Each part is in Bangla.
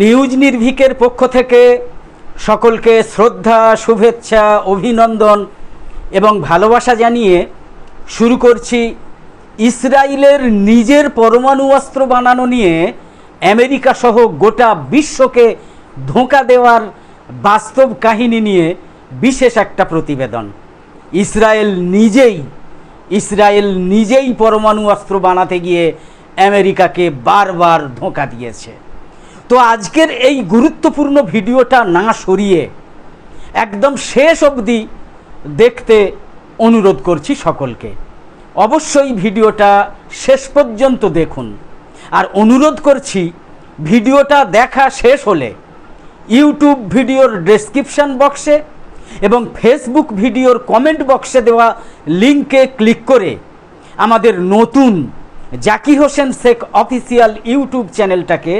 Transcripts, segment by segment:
নিউজ নির্ভিকের পক্ষ থেকে সকলকে শ্রদ্ধা, শুভেচ্ছা, অভিনন্দন এবং ভালোবাসা জানিয়ে শুরু করছি ইসরায়েলের নিজের পরমাণু অস্ত্র বানানো নিয়ে আমেরিকা সহ গোটা বিশ্বকে ধোঁকা দেওয়ার বাস্তব কাহিনী নিয়ে বিশেষ একটা প্রতিবেদন। ইসরায়েল নিজেই ইসরায়েল নিজেই পরমাণু অস্ত্র বানাতে গিয়ে আমেরিকাকে বারবার ধোঁকা দিয়েছে। তো আজকের এই গুরুত্বপূর্ণ ভিডিওটা না সরিয়ে একদম শেষ অবধি দেখতে অনুরোধ করছি সকলকে। অবশ্যই ভিডিওটা শেষ পর্যন্ত দেখুন। আর অনুরোধ করছি, ভিডিওটা দেখা শেষ হলে ইউটিউব ভিডিওর ডেসক্রিপশন বক্সে এবং ফেসবুক ভিডিওর কমেন্ট বক্সে দেওয়া লিঙ্কে ক্লিক করে আমাদের নতুন জাকি হোসেন শেখ অফিসিয়াল ইউটিউব চ্যানেলটাকে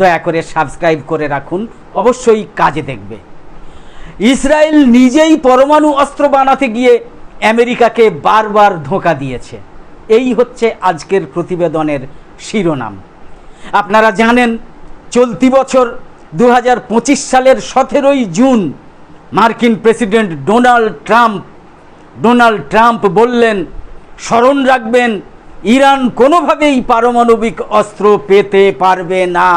দয়া করে সাবস্ক্রাইব করে রাখুন, অবশ্যই কাজে দেখবে। ইসরায়েল নিজেই পরমাণু অস্ত্র বানাতে গিয়ে আমেরিকাকে বারবার ধোঁকা দিয়েছে। এই হচ্ছে আজকের প্রতিবেদনের শিরোনাম। আপনারা জানেন, চলতি বছর দু হাজার পঁচিশ সালের সতেরোই জুন মার্কিন president Donald Trump Donald Trump বললেন, স্মরণ রাখবেন ইরান কোনোভাবেই পারমাণবিক অস্ত্র পেতে পারবে না।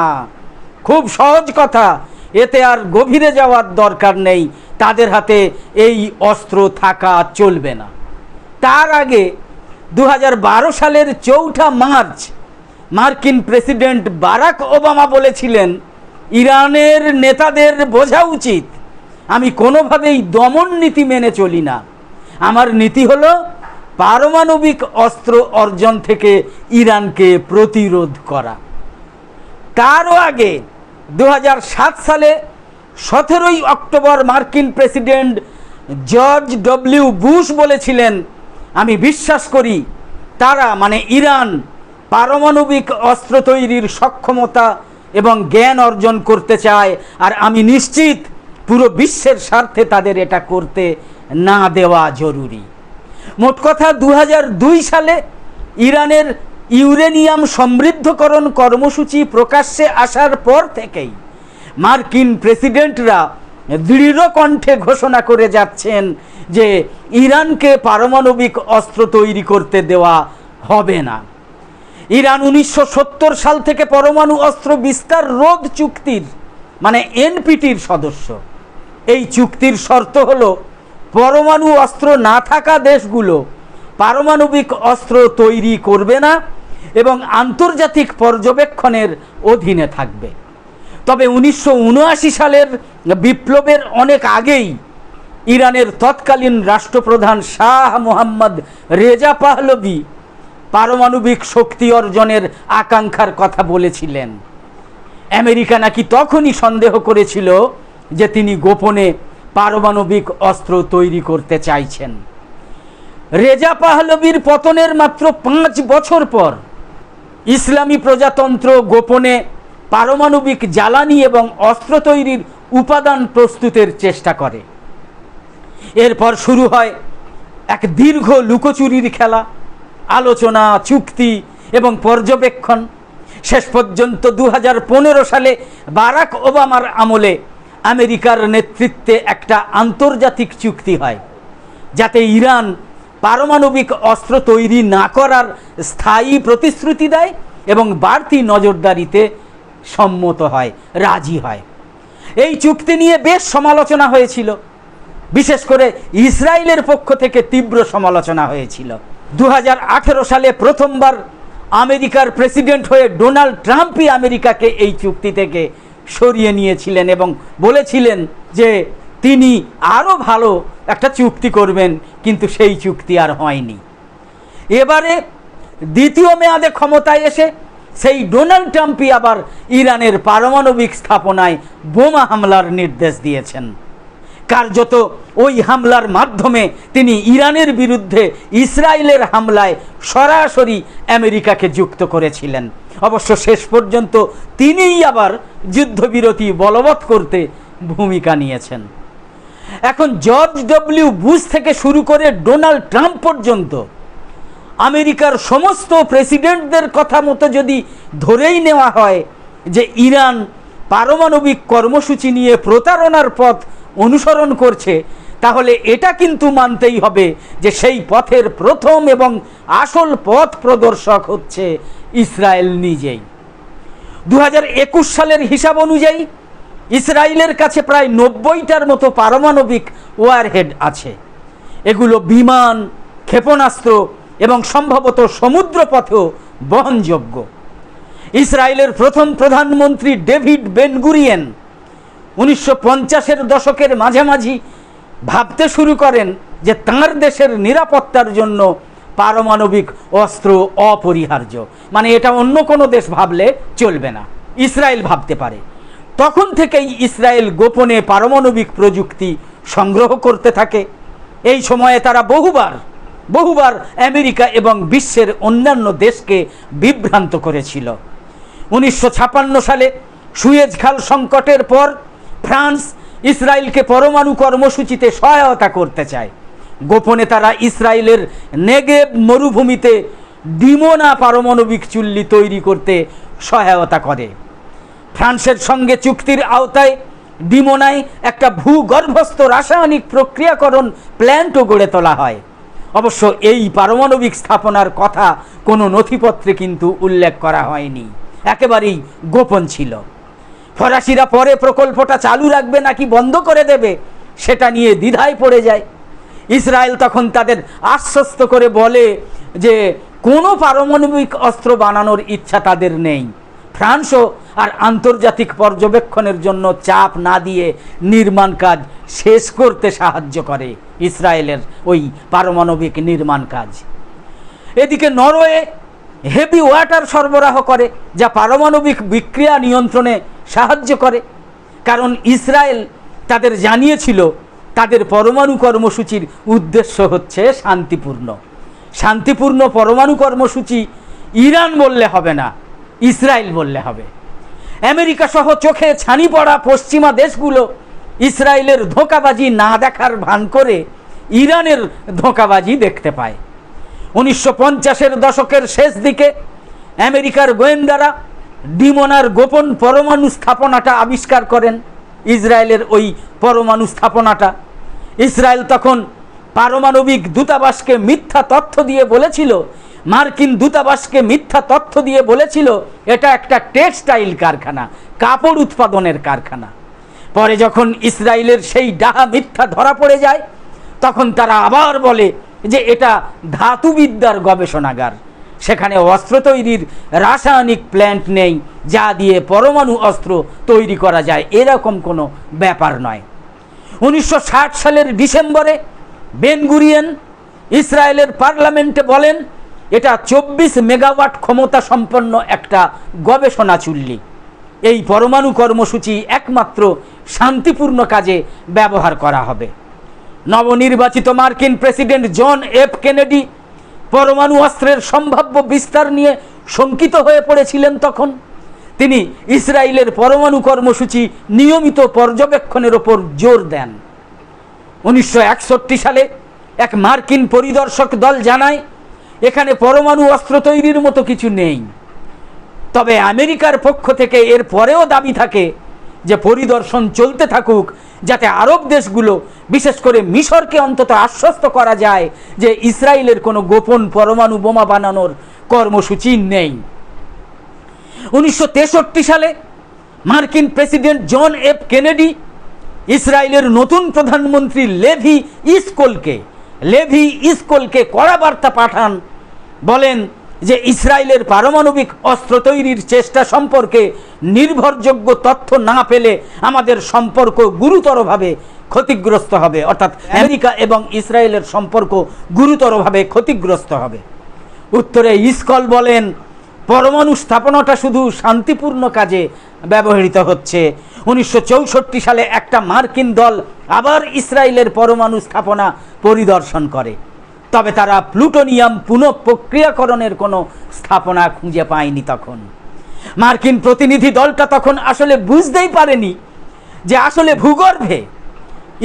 খুব সহজ কথা, এতে আর গভীরে যাওয়ার দরকার নেই, তাদের হাতে এই অস্ত্র থাকা চলবে না। তার আগে দু হাজার বারো সালের চৌঠা মার্চ, মার্কিন প্রেসিডেন্ট বারাক ওবামা বলেছিলেন, ইরানের নেতাদের বোঝা উচিত। আমি কোনোভাবেই দমন নীতি মেনে চলি না। আমার নীতি হলো পারমাণবিক অস্ত্র অর্জন থেকে ইরানকে প্রতিরোধ করা। তারও আগে দু হাজার সাত সালে সতেরোই অক্টোবর মার্কিন প্রেসিডেন্ট জর্জ ডব্লিউ বুশ বলেছিলেন, আমি বিশ্বাস করি তারা মানে ইরান পারমাণবিক অস্ত্র তৈরির সক্ষমতা এবং জ্ঞান অর্জন করতে চায়, আর আমি নিশ্চিত পুরো বিশ্বের স্বার্থে তাদের এটা করতে না দেওয়া জরুরি। মোট কথা দু সালে ইরানের ইউরেনিয়াম সমৃদ্ধকরণ কর্মসূচি প্রকাশ্যে আসার পর থেকেই মার্কিন প্রেসিডেন্টরা দৃঢ় কণ্ঠে ঘোষণা করে যাচ্ছেন যে ইরানকে পারমাণবিক অস্ত্র তৈরি করতে দেওয়া হবে না। ইরান উনিশশো সত্তর সাল থেকে পরমাণু অস্ত্র বিস্তার রোধ চুক্তির মানে এনপিটির সদস্য। এই চুক্তির শর্ত হলো পরমাণু অস্ত্র না থাকা দেশগুলো পারমাণবিক অস্ত্র তৈরি করবে না এবং আন্তর্জাতিক পর্যবেক্ষণের অধীনে থাকবে। তবে উনিশশো উনআশি সালের বিপ্লবের অনেক আগেই ইরানের তৎকালীন রাষ্ট্রপ্রধান শাহ মোহাম্মদ রেজা পাহলভি পারমাণবিক শক্তি অর্জনের আকাঙ্ক্ষার কথা বলেছিলেন। আমেরিকা নাকি তখনই সন্দেহ করেছিল যে তিনি গোপনে পারমাণবিক অস্ত্র তৈরি করতে চাইছেন। রেজা পাহলবির পতনের মাত্র পাঁচ বছর পর ইসলামী প্রজাতন্ত্র গোপনে পারমাণবিক জ্বালানি এবং অস্ত্র তৈরির উপাদান প্রস্তুতের চেষ্টা করে। এরপর শুরু হয় এক দীর্ঘ লুকোচুরির খেলা, আলোচনা, চুক্তি এবং পর্যবেক্ষণ। শেষ পর্যন্ত দু হাজার পনেরো সালে বারাক ওবামার আমলে আমেরিকার নেতৃত্বে একটা আন্তর্জাতিক চুক্তি হয়, যাতে ইরান পারমাণবিক অস্ত্র তৈরি না করার স্থায়ী প্রতিশ্রুতি দেয় এবং বাড়তি নজরদারিতে সম্মত হয়, রাজি হয়। এই চুক্তি নিয়ে বেশ সমালোচনা হয়েছিল। বিশেষ করে ইসরায়েলের পক্ষ থেকে তীব্র সমালোচনা হয়েছিল। দু হাজার আঠেরো সালে প্রথমবার আমেরিকার প্রেসিডেন্ট হয়ে ডোনাল্ড ট্রাম্পই আমেরিকাকে এই চুক্তি থেকে সরিয়ে নিয়েছিলেন এবং বলেছিলেন যে তিনি আরও ভালো একটা চুক্তি করবেন, কিন্তু সেই চুক্তি আর হয়নি। এবারে দ্বিতীয় মেয়াদে ক্ষমতায় এসে সেই ডোনাল্ড ট্রাম্পই আবার ইরানের পারমাণবিক স্থাপনায় বোমা হামলার নির্দেশ দিয়েছেন। কার্যত ওই হামলার মাধ্যমে তিনি ইরানের বিরুদ্ধে ইসরায়েলের হামলায় সরাসরি আমেরিকাকে যুক্ত করেছিলেন। অবশ্য শেষ পর্যন্ত তিনিই আবার যুদ্ধবিরতি বলবৎ করতে ভূমিকা নিয়েছেন। এখন জর্জ ডব্লিউ বুশ থেকে শুরু করে ডোনাল্ড ট্রাম্প পর্যন্ত আমেরিকার সমস্ত প্রেসিডেন্টদের কথা মতো যদি ধরেই নেওয়া হয় যে ইরান পারমাণবিক কর্মসূচি নিয়ে প্রতারণার পথ অনুসরণ করছে, তাহলে এটা কিন্তু মানতেই হবে যে সেই পথের প্রথম এবং আসল পথ প্রদর্শক হচ্ছে ইসরায়েল নিজেই। দু হাজার একুশ সালের হিসাব অনুযায়ী ইসরায়েলের কাছে প্রায় নব্বইটার মতো পারমাণবিক ওয়ারহেড আছে। এগুলো বিমান, ক্ষেপণাস্ত্র এবং সম্ভবত সমুদ্রপথেও বহনযোগ্য। ইসরায়েলের প্রথম প্রধানমন্ত্রী ডেভিড বেনগুরিয়েন উনিশশো পঞ্চাশের দশকের মাঝামাঝি ভাবতে শুরু করেন যে তাঁর দেশের নিরাপত্তার জন্য পারমাণবিক অস্ত্র অপরিহার্য। মানে এটা অন্য কোনো দেশ ভাবলে চলবে না। ইসরায়েল ভাবতে পারে। তখন থেকেই ইসরায়েল গোপনে পারমাণবিক প্রযুক্তি সংগ্রহ করতে থাকে। এই সময়ে তারা বহুবার বহুবার আমেরিকা এবং বিশ্বের অন্যান্য দেশকে বিভ্রান্ত করেছিল। উনিশশো সালে সুয়েজ খাল সংকটের পর ফ্রান্স ইসরায়েলকে পরমাণু কর্মসূচিতে সহায়তা করতে চায়। গোপনে তারা ইসরায়েলের নেগেব মরুভূমিতে ডিমোনা পারমাণবিক চুল্লি তৈরি করতে সহায়তা করে। ফ্রান্সের সঙ্গে চুক্তির আওতায় ডিমোনায় একটা ভূগর্ভস্থ রাসায়নিক প্রক্রিয়াকরণ প্ল্যান্টও গড়ে তোলা হয়। অবশ্য এই পারমাণবিক স্থাপনার কথা কোনো নথিপত্রে কিন্তু উল্লেখ করা হয়নি। একেবারেই গোপন ছিল। ফরাসিরা পরে প্রকল্পটা চালু রাখবে নাকি বন্ধ করে দেবে, সেটা নিয়ে দ্বিধায় পড়ে যায়। ইসরায়েল তখন তাদের আশ্বস্ত করে বলে যে, কোনো পারমাণবিক অস্ত্র বানানোর ইচ্ছা তাদের নেই। ফ্রান্সও আর আন্তর্জাতিক পর্যবেক্ষণের জন্য চাপ না দিয়ে নির্মাণ কাজ শেষ করতে সাহায্য করে ইসরায়েলের ওই পারমাণবিক নির্মাণ কাজ। এদিকে নরওয়ে হেভি ওয়াটার সরবরাহ করে, যা পারমাণবিক বিক্রিয়া নিয়ন্ত্রণে সাহায্য করে। কারণ ইসরায়েল তাদের জানিয়েছিল, তাদের পরমাণু কর্মসূচির উদ্দেশ্য হচ্ছে শান্তিপূর্ণ। শান্তিপূর্ণ পরমাণু কর্মসূচি ইরান বললে হবে না, ইসরায়েল বললে হবে। আমেরিকা সহ চোখে ছানি পড়া পশ্চিমা দেশগুলো ইসরায়েলের ধোঁকাবাজি না দেখার ভান করে ইরানের ধোঁকাবাজি দেখতে পায়। উনিশশো পঞ্চাশের দশকের শেষ দিকে আমেরিকার গোয়েন্দারা ডিমোনার গোপন পরমাণু স্থাপনাটা আবিষ্কার করেন ইসরায়েলের ওই পরমাণু স্থাপনাটা। ইসরায়েল তখন পারমাণবিক দূতাবাসকে মিথ্যা তথ্য দিয়ে বলেছিল, মার্কিন দূতাবাসকে মিথ্যা তথ্য দিয়ে বলেছিল, এটা একটা টেক্সটাইল কারখানা, কাপড় উৎপাদনের কারখানা। পরে যখন ইসরায়েলের সেই ডাহা মিথ্যা ধরা পড়ে যায়, তখন তারা আবার বলে যে এটা ধাতুবিদ্যার গবেষণাগার। সেখানে অস্ত্র তৈরির রাসায়নিক প্ল্যান্ট নেই, যা দিয়ে পরমাণু অস্ত্র তৈরি করা যায়। এরকম কোনো ব্যাপার নয়। উনিশশো সালের ডিসেম্বরে বেনগুরিয়েন ইসরায়েলের পার্লামেন্টে বলেন, এটা চব্বিশ মেগাওয়াট ক্ষমতা সম্পন্ন একটা গবেষণা চুল্লি। এই পরমাণু কর্মসূচি একমাত্র শান্তিপূর্ণ কাজে ব্যবহার করা হবে। নবনির্বাচিত মার্কিন প্রেসিডেন্ট জন এফ কেনেডি পরমাণু অস্ত্রের সম্ভাব্য বিস্তার নিয়ে শঙ্কিত হয়ে পড়েছিলেন তখন। তিনি ইসরায়েলের পরমাণু কর্মসূচি নিয়মিত পর্যবেক্ষণের ওপর জোর দেন। উনিশশো একষট্টি সালে এক মার্কিন পরিদর্শক দল জানায়, এখানে পরমাণু অস্ত্র তৈরির মতো কিছু নেই। তবে আমেরিকার পক্ষ থেকে এর পরেও দাবি থাকে যে পরিদর্শন চলতে থাকুক যাতে আরব দেশগুলো, বিশেষ করে মিশরকে অন্তত আশ্বস্ত করা যায় যে ইসরায়েলের কোনো গোপন পরমাণু বোমা বানানোর কর্মসূচি নেই। উনিশশো তেষট্টি সালে মার্কিন প্রেসিডেন্ট জন এফ কেনেডি ইসরায়েলের নতুন প্রধানমন্ত্রী লেভি ইসকোলকে লেভি ইসকোলকে কড়া বার্তা পাঠান, বলেন যে ইসরায়েলের পারমাণবিক অস্ত্র তৈরির চেষ্টা সম্পর্কে নির্ভরযোগ্য তথ্য না পেলে আমাদের সম্পর্ক গুরুতরভাবে ক্ষতিগ্রস্ত হবে। অর্থাৎ আমেরিকা এবং ইসরায়েলের সম্পর্ক গুরুতরভাবে ক্ষতিগ্রস্ত হবে। উত্তরে ইসকল বলেন, পরমাণু স্থাপনাটা শুধু শান্তিপূর্ণ কাজে ব্যবহৃত হচ্ছে। উনিশশো চৌষট্টি সালে একটা মার্কিন দল আবার ইসরায়েলের পরমাণু স্থাপনা পরিদর্শন করে। তবে তারা প্লুটোনিয়াম পুনঃপ্রক্রিয়াকরণের কোনো স্থাপনা খুঁজে পায়নি তখন। মার্কিন প্রতিনিধি দলটা তখন আসলে বুঝতেই পারেনি যে আসলে ভূগর্ভে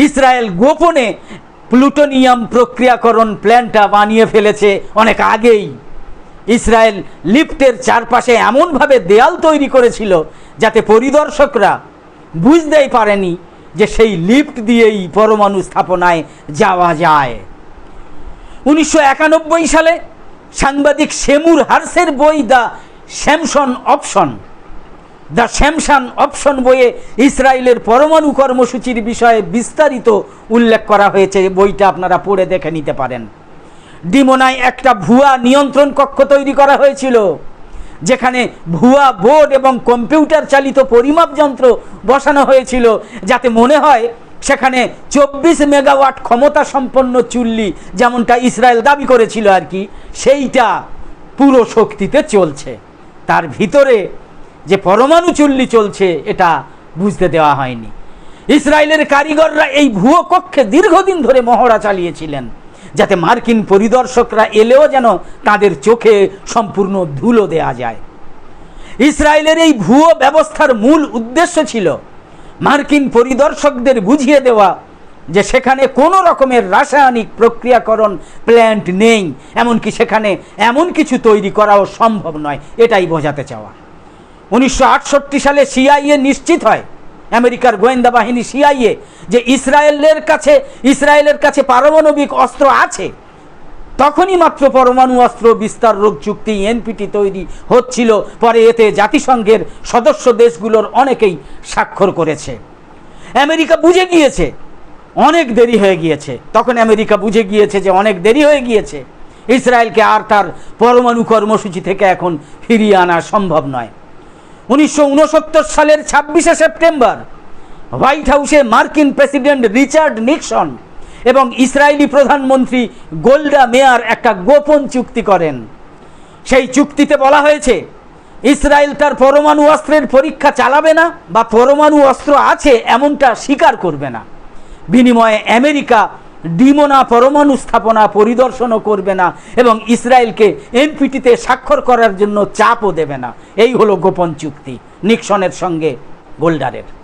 ইসরায়েল গোপনে প্লুটোনিয়াম প্রক্রিয়াকরণ প্ল্যানটা বানিয়ে ফেলেছে অনেক আগেই। ইসরায়েল লিফটের চারপাশে এমনভাবে দেয়াল তৈরি করেছিল যাতে পরিদর্শকরা বুঝতেই পারেনি যে সেই লিফট দিয়েই পরমাণু স্থাপনায় যাওয়া যায়। উনিশশো একানব্বই সালে সাংবাদিক শেমুর হার্সের বই the Samson option. The Samson option বইয়ে ইসরায়েলের পরমাণু কর্মসূচির বিষয়ে বিস্তারিত উল্লেখ করা হয়েছে। বইটা আপনারা পড়ে দেখে নিতে পারেন। ডিমোনায় একটা ভুয়া নিয়ন্ত্রণ কক্ষ তৈরি করা হয়েছিল, যেখানে ভুয়া বোর্ড এবং কম্পিউটার চালিত পরিমাপ যন্ত্র বসানো হয়েছিল, যাতে মনে হয় সেখানে চব্বিশ মেগাওয়াট ক্ষমতা সম্পন্ন চুল্লি যেমনটা ইসরায়েল দাবি করেছিল আর কি, সেইটা পুরো শক্তিতে চলছে। তার ভিতরে যে পরমাণু চুল্লি চলছে, এটা বুঝতে দেওয়া হয়নি। ইসরায়েলের কারিগররা এই ভুয়ো কক্ষে দীর্ঘদিন ধরে মহড়া চালিয়েছিলেন, যাতে মার্কিন পরিদর্শকরা এলেও যেন তাদের চোখে সম্পূর্ণ ধুলো দেয়া যায়। ইসরায়েলের এই ভুয়ো ব্যবস্থার মূল উদ্দেশ্য ছিল মার্কিন পরিদর্শকদের বুঝিয়ে দেওয়া যে সেখানে কোনো রকমের রাসায়নিক প্রক্রিয়াকরণ প্ল্যান্ট নেই, এমনকি সেখানে এমন কিছু তৈরি করাও সম্ভব নয়, এটাই বোঝাতে চাওয়া। উনিশশো আটষট্টি সালে সিআইএ নিশ্চিত হয়, আমেরিকার গোয়েন্দা বাহিনী সিআইএ যে ইসরায়েলের কাছে ইসরায়েলের কাছে পারমাণবিক অস্ত্র আছে। তখনই মাত্র পরমাণু অস্ত্র বিস্তার রোগ চুক্তি এনপিটি তৈরি হচ্ছিল। পরে এতে জাতিসংঘের সদস্য দেশগুলোর অনেকেই স্বাক্ষর করেছে। আমেরিকা বুঝে গিয়েছে, অনেক দেরি হয়ে গিয়েছে। তখন আমেরিকা বুঝে গিয়েছে যে অনেক দেরি হয়ে গিয়েছে। ইসরায়েলকে আর তার পরমাণু কর্মসূচি থেকে এখন ফিরিয়ে আনা সম্ভব নয়। উনিশশো সালের ছাব্বিশে সেপ্টেম্বর হোয়াইট হাউসে মার্কিন প্রেসিডেন্ট রিচার্ড নিক্সন এবং ইসরায়েলি প্রধানমন্ত্রী গোল্ডা মেয়ার একটা গোপন চুক্তি করেন। সেই চুক্তিতে বলা হয়েছে, ইসরায়েল তার পরমাণু অস্ত্রের পরীক্ষা চালাবে না বা পরমাণু অস্ত্র আছে এমনটা স্বীকার করবে না। বিনিময়ে আমেরিকা ডিমোনা পরমাণু স্থাপনা পরিদর্শনও করবে না এবং ইসরায়েলকে এনপিটিতে স্বাক্ষর করার জন্য চাপও দেবে না। এই হলো গোপন চুক্তি, নিক্সনের সঙ্গে গোল্ডারের।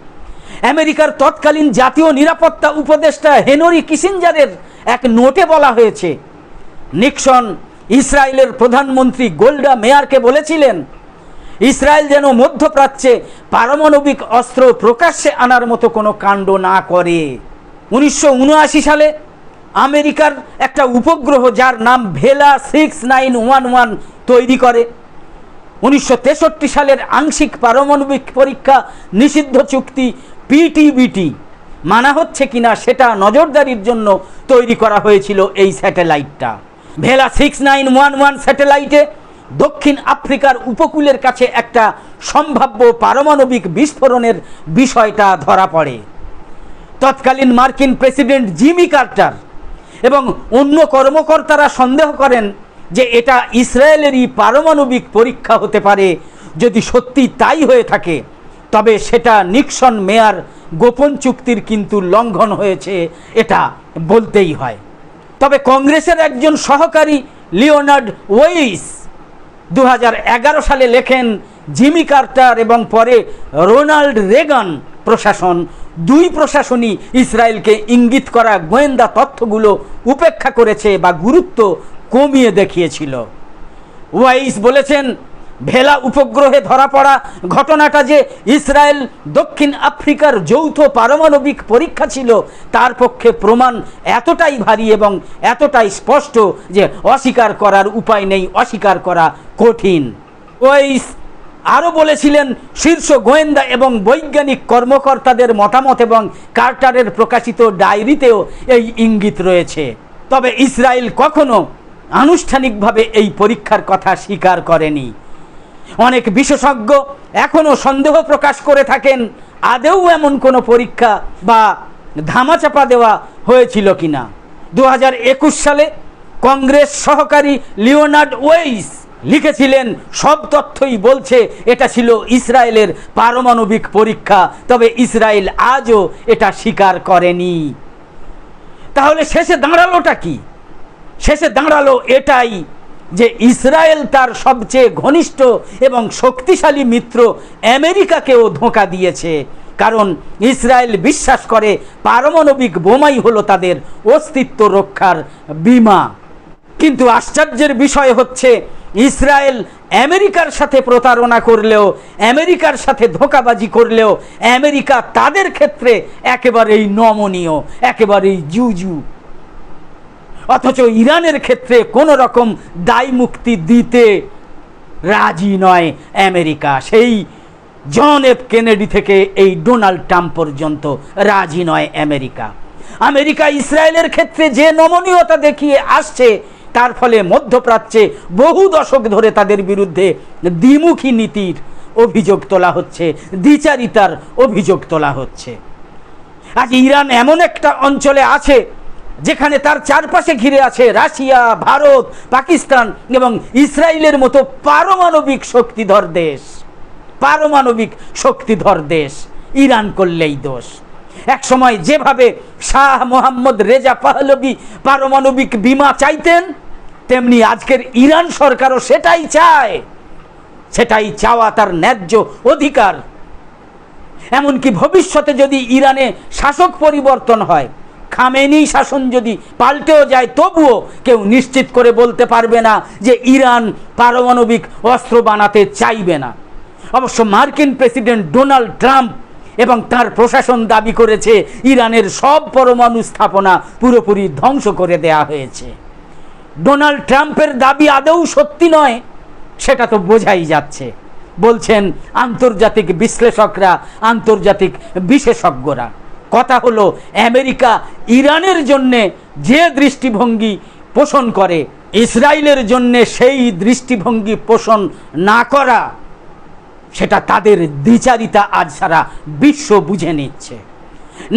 আমেরিকার তৎকালীন জাতীয় নিরাপত্তা উপদেষ্টা হেনরি কিসিঞ্জারের এক নোটে বলা হয়েছে, নিক্সন ইসরায়েলের প্রধানমন্ত্রী গোল্ডা মেয়ারকে বলেছিলেন, ইসরায়েল যেন মধ্যপ্রাচ্যে পারমাণবিক অস্ত্র প্রকাশ্যে আনার মতো কোনো কাণ্ড না করে। উনিশশো উনআশি সালে আমেরিকার একটা উপগ্রহ যার নাম ভেলা সিক্স নাইন ওয়ান ওয়ান তৈরি করে। উনিশশো তেষট্টি সালের আংশিক পারমাণবিক পরীক্ষা নিষিদ্ধ চুক্তি পিটিবিটি মানা হচ্ছে কিনা সেটা নজরদারির জন্য তৈরি করা হয়েছিল এই স্যাটেলাইটটা। Vela six nine one one স্যাটেলাইটে দক্ষিণ আফ্রিকার উপকূলের কাছে একটা সম্ভাব্য পারমাণবিক বিস্ফোরণের বিষয়টা ধরা পড়ে। তৎকালীন মার্কিন প্রেসিডেন্ট জিমি কার্টার এবং অন্য কর্মকর্তারা সন্দেহ করেন যে এটা ইসরায়েলেরই পারমাণবিক পরীক্ষা হতে পারে যদি সত্যি তাই হয়ে থাকে। তবে সেটা নিক্সন মেয়ার গোপন চুক্তির কিন্তু লঙ্ঘন হয়েছে, এটা বলতেই হয়। তবে কংগ্রেসের একজন সহকারী লিওনার্ড ওয়েইস দু সালে লেখেন, জিমি কার্টার এবং পরে রোনাল্ড রেগান প্রশাসন, দুই প্রশাসনই ইসরায়েলকে ইঙ্গিত করা গোয়েন্দা তথ্যগুলো উপেক্ষা করেছে বা গুরুত্ব কমিয়ে দেখিয়েছিল। ওয়াইস বলেছেন ভেলা উপগ্রহে ধরা পড়া ঘটনাটা যে ইসরায়েল দক্ষিণ আফ্রিকার যৌথ পারমাণবিক পরীক্ষা ছিল, তার পক্ষে প্রমাণ এতটাই ভারী এবং এতটাই স্পষ্ট যে অস্বীকার করার উপায় নেই, অস্বীকার করা কঠিন। ওই আরও বলেছিলেন, শীর্ষ গোয়েন্দা এবং বৈজ্ঞানিক কর্মকর্তাদের মতামত এবং কার্টারের প্রকাশিত ডায়েরিতেও এই ইঙ্গিত রয়েছে। তবে ইসরায়েল কখনো আনুষ্ঠানিকভাবে এই পরীক্ষার কথা স্বীকার করেনি। অনেক বিশেষজ্ঞ এখনও সন্দেহ প্রকাশ করে থাকেন আদেও এমন কোনো পরীক্ষা বা ধামাচাপা দেওয়া হয়েছিল কিনা। দু হাজার একুশ সালে কংগ্রেস সহকারী লিওনার্ড ওয়েইস লিখেছিলেন, সব তথ্যই বলছে এটা ছিল ইসরায়েলের পারমাণবিক পরীক্ষা, তবে ইসরায়েল আজও এটা স্বীকার করেনি। তাহলে শেষে দাঁড়ালোটা কি? শেষে দাঁড়াল এটাই যে ইসরায়েল তার সবচেয়ে ঘনিষ্ঠ এবং শক্তিশালী মিত্র আমেরিকাকেও ধোঁকা দিয়েছে। কারণ ইসরায়েল বিশ্বাস করে পারমাণবিক বোমাই হলো তাদের অস্তিত্ব রক্ষার বিমা। কিন্তু আশ্চর্যের বিষয় হচ্ছে, ইসরায়েল আমেরিকার সাথে প্রতারণা করলেও, আমেরিকার সাথে ধোকাবাজি করলেও, আমেরিকা তাদের ক্ষেত্রে একেবারেই নমনীয়, একেবারেই জুজু। অথচ ইরানের ক্ষেত্রে কোনো রকম দায় মুক্তি দিতে রাজি নয় আমেরিকা। সেই জন এফ কেনেডি থেকে এই ডোনাল্ড ট্রাম্প পর্যন্ত রাজি নয় আমেরিকা। আমেরিকা ইসরায়েলের ক্ষেত্রে যে নমনীয়তা দেখিয়ে আসছে, তার ফলে মধ্যপ্রাচ্যে বহু দশক ধরে তাদের বিরুদ্ধে দ্বিমুখী নীতির অভিযোগ তোলা হচ্ছে, দ্বিচারিতার অভিযোগ তোলা হচ্ছে। আজ ইরান এমন একটা অঞ্চলে আছে যেখানে তার চারপাশে ঘিরে আছে রাশিয়া, ভারত, পাকিস্তান এবং ইসরায়েলের মতো পারমাণবিক শক্তিধর দেশ। পারমাণবিক শক্তিধর দেশ। ইরান করলেই দোষ। এক সময় যেভাবে শাহ মোহাম্মদ রেজা পাহলবি পারমাণবিক বিমা চাইতেন, তেমনি আজকের ইরান সরকারও সেটাই চায়। সেটাই চাওয়া তার ন্যায্য অধিকার। এমনকি ভবিষ্যতে যদি ইরানে শাসক পরিবর্তন হয় খামেনি শাসন যদি, পাল্টেও যায়, তবুও কেউ নিশ্চিত করে বলতে পারবে না যে ইরান পারমাণবিক অস্ত্র বানাতে চাইবে না। অবশ্য মার্কিন প্রেসিডেন্ট ডোনাল্ড ট্রাম্প এবং তার প্রশাসন দাবি করেছে, ইরানের সব পরমাণু স্থাপনা পুরোপুরি ধ্বংস করে দেয়া হয়েছে। ডোনাল্ড ট্রাম্পের দাবি আদৌ সত্যি নয়, সেটা তো বোঝাই যাচ্ছে। বলছেন আন্তর্জাতিক বিশ্লেষকরা, আন্তর্জাতিক বিশেষজ্ঞরা। কথা হলো আমেরিকা ইরানের জন্যে যে দৃষ্টিভঙ্গি পোষণ করে, ইসরায়েলের জন্যে সেই দৃষ্টিভঙ্গি পোষণ না করা, সেটা তাদের দ্বিচারিতা আজ সারা বিশ্ব বুঝে নিচ্ছে।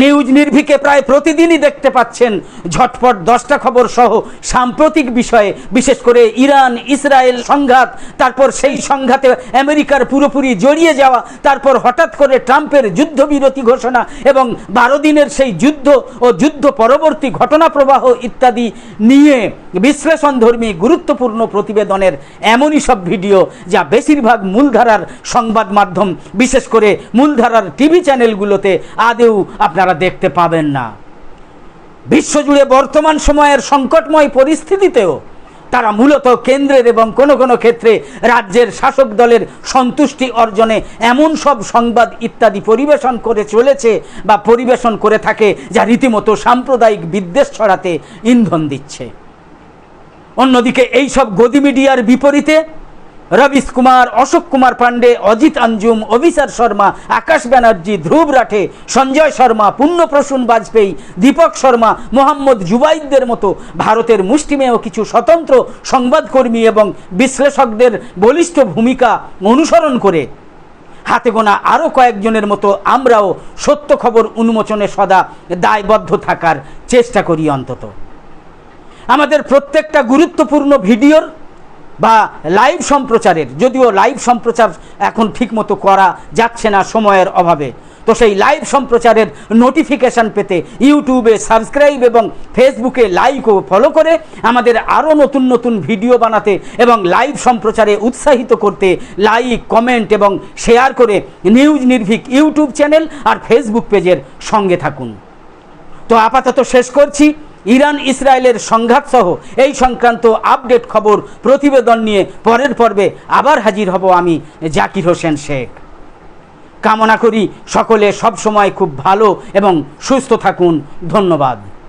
নিউজ নির্ভিকে প্রায় প্রতিদিনই দেখতে পাচ্ছেন ঝটপট দশটা খবর সহ সাম্প্রতিক বিষয়ে, বিশেষ করে ইরান, ইসরায়েল সংঘাত, তারপর সেই সংঘাতে আমেরিকার পুরোপুরি জড়িয়ে যাওয়া, তারপর হঠাৎ করে ট্রাম্পের যুদ্ধবিরতি ঘোষণা এবং বারো দিনের সেই যুদ্ধ ও যুদ্ধ পরবর্তী ঘটনা প্রবাহ ইত্যাদি নিয়ে বিশ্লেষণধর্মী গুরুত্বপূর্ণ প্রতিবেদনের এমনই সব ভিডিও যা বেশিরভাগ মূলধারার সংবাদ মাধ্যম, বিশেষ করে মূলধারার টিভি চ্যানেলগুলোতে আদেও আপনারা দেখতে পাবেন না। বিশ্বজুড়ে বর্তমান সময়ের সংকটময় পরিস্থিতিতেও তারা মূলত কেন্দ্রের এবং কোনো কোনো ক্ষেত্রে রাজ্যের শাসক দলের সন্তুষ্টি অর্জনে এমন সব সংবাদ ইত্যাদি পরিবেশন করে চলেছে বা পরিবেশন করে থাকে যা রীতিমতো সাম্প্রদায়িক বিদ্বেষ ছড়াতে ইন্ধন দিচ্ছে। অন্যদিকে এইসব গদি মিডিয়ার বিপরীতে রবিশ কুমার, অশোক কুমার পাণ্ডে, অজিত আঞ্জুম, অভিসার শর্মা, আকাশ ব্যানার্জি, ধ্রুব রাঠে, সঞ্জয় শর্মা পুণ্যপ্রসূন বাজপেয়ী, দীপক শর্মা, মোহাম্মদ জুবাইদদের মতো ভারতের মুষ্টিমেয় কিছু স্বতন্ত্র সংবাদকর্মী এবং বিশ্লেষকদের বলিষ্ঠ ভূমিকা অনুসরণ করে। হাতে গোনা আরও কয়েকজনের মতো আমরাও সত্য খবর উন্মোচনে সদা দায়বদ্ধ থাকার চেষ্টা করি অন্তত। আমাদের প্রত্যেকটা গুরুত্বপূর্ণ ভিডিওর বা লাইভ সম্প্রচারের, যদিও লাইভ সম্প্রচার এখন ঠিকমতো করা যাচ্ছে না সময়ের অভাবে। তো সেই লাইভ সম্প্রচারের নোটিফিকেশান পেতে ইউটিউবে সাবস্ক্রাইব এবং ফেসবুকে লাইক ও ফলো করে আমাদের আরও নতুন নতুন ভিডিও বানাতে এবং লাইভ সম্প্রচারে উৎসাহিত করতে লাইক কমেন্ট এবং শেয়ার করে নিউজ নির্ভীক ইউটিউব চ্যানেল আর ফেসবুক পেজের সঙ্গে থাকুন। তো আপাতত শেষ করছি। ইরান ইসরায়েলের সংঘাত সহ এই সংক্রান্ত আপডেট খবর প্রতিবেদন নিয়ে পরের পর্বে আবার হাজির হব আমি জাকির হোসেন শেখ। কামনা করি সকলে সবসময় খুব ভালো এবং সুস্থ থাকুন। ধন্যবাদ।